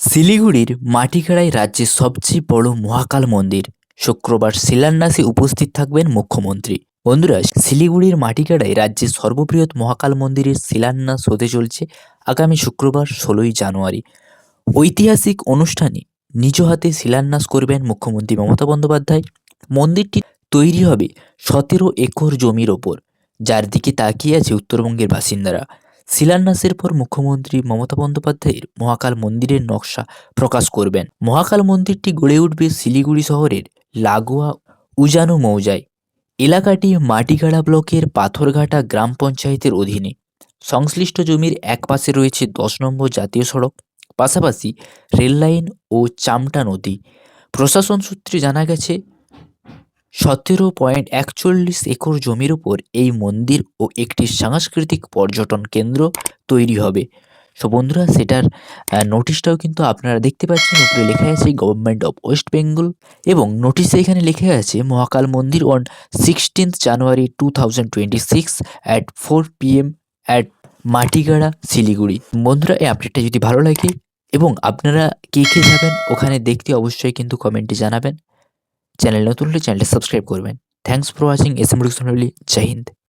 শিলিগুড়ির মাটিখাড়ায় রাজ্যের সবচেয়ে বড় মহাকাল মন্দির। শুক্রবার শিলান্যাসে উপস্থিত থাকবেন মুখ্যমন্ত্রী। বন্ধুরা, শিলিগুড়ির মাটিখাড়ায় রাজ্যের সর্ববৃহৎ মহাকাল মন্দিরের শিলান্যাস হতে চলছে আগামী শুক্রবার, ষোলোই জানুয়ারি। ঐতিহাসিক অনুষ্ঠানে নিজ হাতে শিলান্যাস করবেন মুখ্যমন্ত্রী মমতা বন্দ্যোপাধ্যায়। মন্দিরটি তৈরি হবে সতেরো একর জমির ওপর, যার দিকে তাকিয়ে আছে উত্তরবঙ্গের বাসিন্দারা। শিলান্যাসের পর মুখ্যমন্ত্রী মমতা বন্দ্যোপাধ্যায়ের মহাকাল মন্দিরের নকশা প্রকাশ করবেন। মহাকাল মন্দিরটি গড়ে উঠবে শিলিগুড়ি শহরের লাগোয়া উজানো মৌজায়। এলাকাটি মাটিগাড়া ব্লকের পাথরঘাটা গ্রাম পঞ্চায়েতের অধীনে। সংশ্লিষ্ট জমির এক পাশে রয়েছে দশ নম্বর জাতীয় সড়ক, পাশাপাশি রেললাইন ও চামটা নদী। প্রশাসন সূত্রে জানা গেছে সতেরো পয়েন্ট একচল্লিশ একর জমির উপর এই মন্দির ও একটি সাংস্কৃতিক পর্যটন কেন্দ্র তৈরি হবে। সো বন্ধুরা, সেটার নোটিশটাও কিন্তু আপনারা দেখতে পাচ্ছেন। উপরে লেখা আছে গভর্নমেন্ট অফ ওয়েস্ট বেঙ্গল এবং নোটিশে এখানে লেখা আছে মহাকাল মন্দির on sixteenth January two thousand twenty six at four PM at Matigara Siliguri বন্ধুরা, এই আপডেটটা যদি ভালো লাগে এবং আপনারা কে কে যাবেন ওখানে দেখতে অবশ্যই কিন্তু কমেন্টে জানাবেন। চ্যানেল নতুন হলে চ্যানেলটি সাবস্ক্রাইব করবেন। Thanks for watching S M Joy Hind.